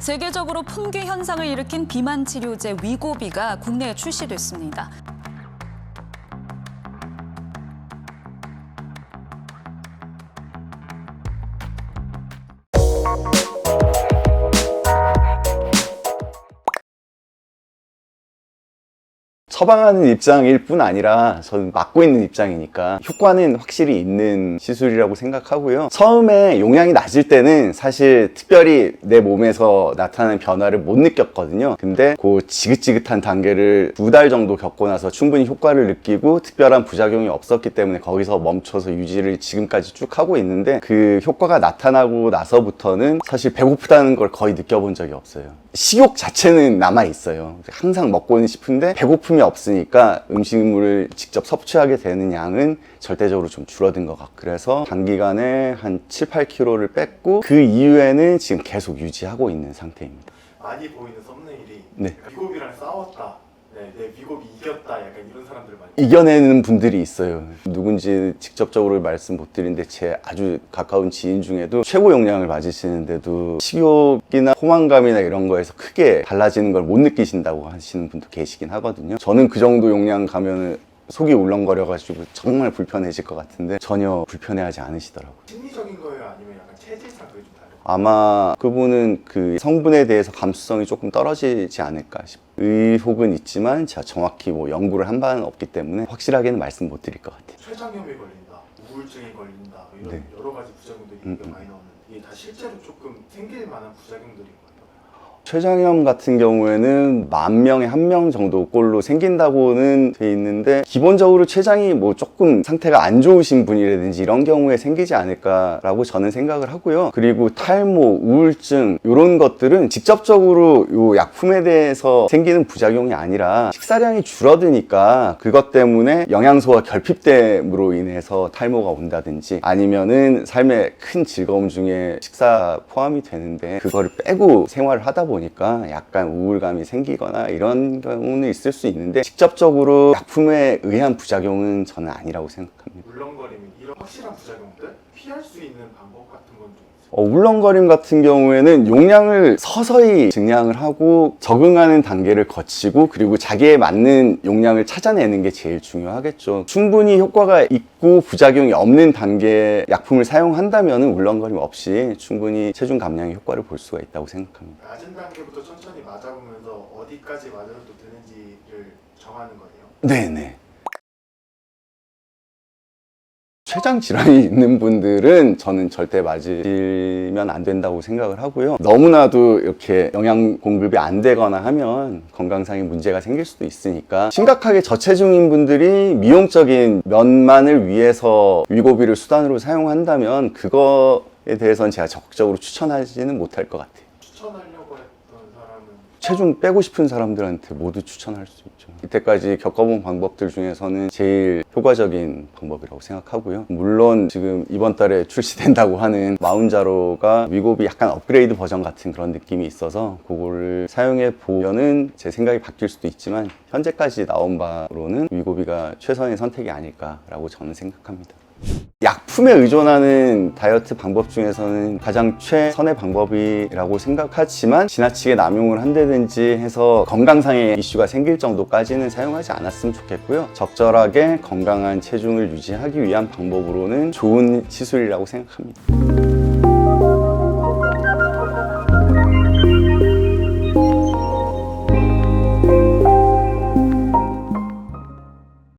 세계적으로 품귀 현상을 일으킨 비만 치료제 위고비가 국내에 출시됐습니다. 처방하는 입장일 뿐 아니라 저는 맡고 있는 입장이니까 효과는 확실히 있는 시술이라고 생각하고요. 처음에 용량이 낮을 때는 사실 특별히 내 몸에서 나타나는 변화를 못 느꼈거든요. 근데 그 지긋지긋한 단계를 두 달 정도 겪고 나서 충분히 효과를 느끼고 특별한 부작용이 없었기 때문에 거기서 멈춰서 유지를 지금까지 쭉 하고 있는데 그 효과가 나타나고 나서부터는 사실 배고프다는 걸 거의 느껴본 적이 없어요. 식욕 자체는 남아 있어요. 항상 먹고는 싶은데 배고픔이 없으니까 음식물을 직접 섭취하게 되는 양은 절대적으로 좀 줄어든 것 같고 그래서 단기간에 한 7, 8kg를 뺐고 그 이후에는 지금 계속 유지하고 있는 상태입니다. 많이 보이는 썸네일이 네. 약간 미국이랑 싸웠다. 네, 내 미국이 이겼다. 약간 이런 사람들 많이. 이겨내는 분들이 있어요. 누군지 직접적으로 말씀 못 드리는데 제 아주 가까운 지인 중에도 최고 용량을 맞으시는데도 식욕이나 포만감이나 이런 거에서 크게 달라지는 걸 못 느끼신다고 하시는 분도 계시긴 하거든요. 저는 그 정도 용량 가면은 속이 울렁거려가지고 정말 불편해질 것 같은데 전혀 불편해하지 않으시더라고요. 심리적인 거예요, 아니면 약간 체질상 그게 좀 다른? 아마 그분은 그 성분에 대해서 감수성이 조금 떨어지지 않을까 싶어요. 의혹은 있지만 제가 정확히 뭐 연구를 한 바는 없기 때문에 확실하게는 말씀 못 드릴 것 같아요. 췌장염이 걸린다, 우울증이 걸린다, 뭐 이런 네. 여러 가지 부작용들이 음, 음. 많이 나오는데 이게 다 실제로 조금 생길 만한 부작용들인 거예요. 췌장염 같은 경우에는 만 명에 한 명 정도 꼴로 생긴다고는 돼 있는데 기본적으로 췌장이 뭐 조금 상태가 안 좋으신 분이라든지 이런 경우에 생기지 않을까라고 저는 생각을 하고요. 그리고 탈모, 우울증 이런 것들은 직접적으로 요 약품에 대해서 생기는 부작용이 아니라 식사량이 줄어드니까 그것 때문에 영양소가 결핍됨으로 인해서 탈모가 온다든지 아니면은 삶의 큰 즐거움 중에 식사 포함이 되는데 그거를 빼고 생활을 하다 보니 까 약간 우울감이 생기거나 이런 경우는 있을 수 있는데 직접적으로 약품에 의한 부작용은 저는 아니라고 생각합니다. 울렁거림이 이런 확실한 부작용들 피할 수 있는 방법 같은 건 좀 있어요. 어, 울렁거림 같은 경우에는 용량을 서서히 증량을 하고 적응하는 단계를 거치고 그리고 자기에 맞는 용량을 찾아내는 게 제일 중요하겠죠. 충분히 효과가 있고 부작용이 없는 단계 약품을 사용한다면 울렁거림 없이 충분히 체중 감량의 효과를 볼 수가 있다고 생각합니다. 낮은 단계부터 천천히 맞아보면서 어디까지 맞아도 되는지를 정하는 거네요. 네네. 췌장 질환이 있는 분들은 저는 절대 맞으면 안 된다고 생각을 하고요. 너무나도 이렇게 영양 공급이 안 되거나 하면 건강상의 문제가 생길 수도 있으니까 심각하게 저체중인 분들이 미용적인 면만을 위해서 위고비를 수단으로 사용한다면 그거에 대해서는 제가 적극적으로 추천하지는 못할 것 같아요. 사람은 체중 빼고 싶은 사람들한테 모두 추천할 수 있죠. 이때까지 겪어본 방법들 중에서는 제일 효과적인 방법이라고 생각하고요. 물론 지금 이번 달에 출시된다고 하는 마운자로가 위고비 약간 업그레이드 버전 같은 그런 느낌이 있어서 그거를 사용해 보면은 제 생각이 바뀔 수도 있지만 현재까지 나온 바로는 위고비가 최선의 선택이 아닐까라고 저는 생각합니다. 약품에 의존하는 다이어트 방법 중에서는 가장 최선의 방법이라고 생각하지만 지나치게 남용을 한다든지 해서 건강상의 이슈가 생길 정도까지는 사용하지 않았으면 좋겠고요. 적절하게 건강한 체중을 유지하기 위한 방법으로는 좋은 시술이라고 생각합니다.